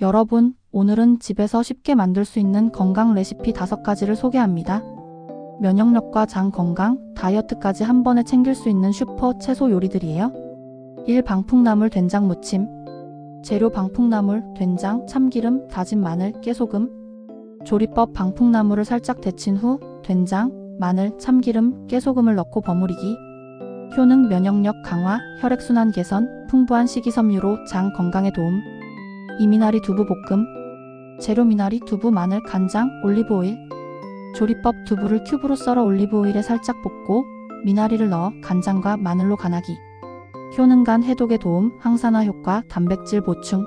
여러분, 오늘은 집에서 쉽게 만들 수 있는 건강 레시피 5가지를 소개합니다. 면역력과 장 건강, 다이어트까지 한 번에 챙길 수 있는 슈퍼 채소 요리들이에요. 1. 방풍나물 된장 무침. 재료 방풍나물, 된장, 참기름, 다진 마늘, 깨소금. 조리법 방풍나물을 살짝 데친 후 된장, 마늘, 참기름, 깨소금을 넣고 버무리기. 효능 면역력 강화, 혈액순환 개선, 풍부한 식이섬유로 장 건강에 도움. 이미나리 두부 볶음. 재료 미나리, 두부, 마늘, 간장, 올리브오일. 조리법 두부를 큐브로 썰어 올리브오일에 살짝 볶고 미나리를 넣어 간장과 마늘로 간하기. 효능 간 해독에 도움, 항산화 효과, 단백질 보충.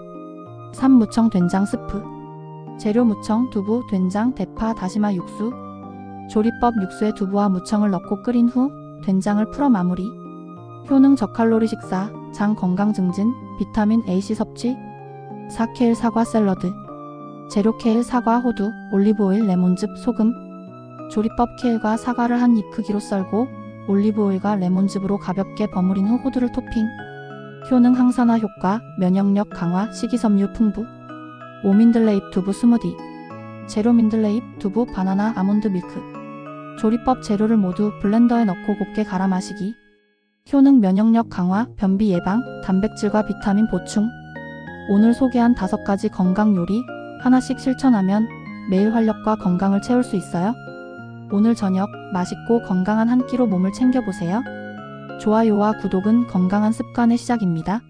3. 무청 된장 스프. 재료 무청, 두부, 된장, 대파, 다시마 육수. 조리법 육수에 두부와 무청을 넣고 끓인 후 된장을 풀어 마무리. 효능 저칼로리 식사, 장 건강 증진, 비타민 AC 섭취. 4. 케일 사과 샐러드. 재료 케일, 사과, 호두, 올리브오일, 레몬즙, 소금. 조리법 케일과 사과를 한 입 크기로 썰고 올리브오일과 레몬즙으로 가볍게 버무린 후 호두를 토핑. 효능 항산화 효과, 면역력 강화, 식이섬유 풍부. 오민들레잎 두부 스무디. 재료 민들레잎, 두부, 바나나, 아몬드 밀크. 조리법 재료를 모두 블렌더에 넣고 곱게 갈아 마시기. 효능 면역력 강화, 변비 예방, 단백질과 비타민 보충. 오늘 소개한 다섯 가지 건강 요리 하나씩 실천하면 매일 활력과 건강을 채울 수 있어요. 오늘 저녁 맛있고 건강한 한 끼로 몸을 챙겨보세요. 좋아요와 구독은 건강한 습관의 시작입니다.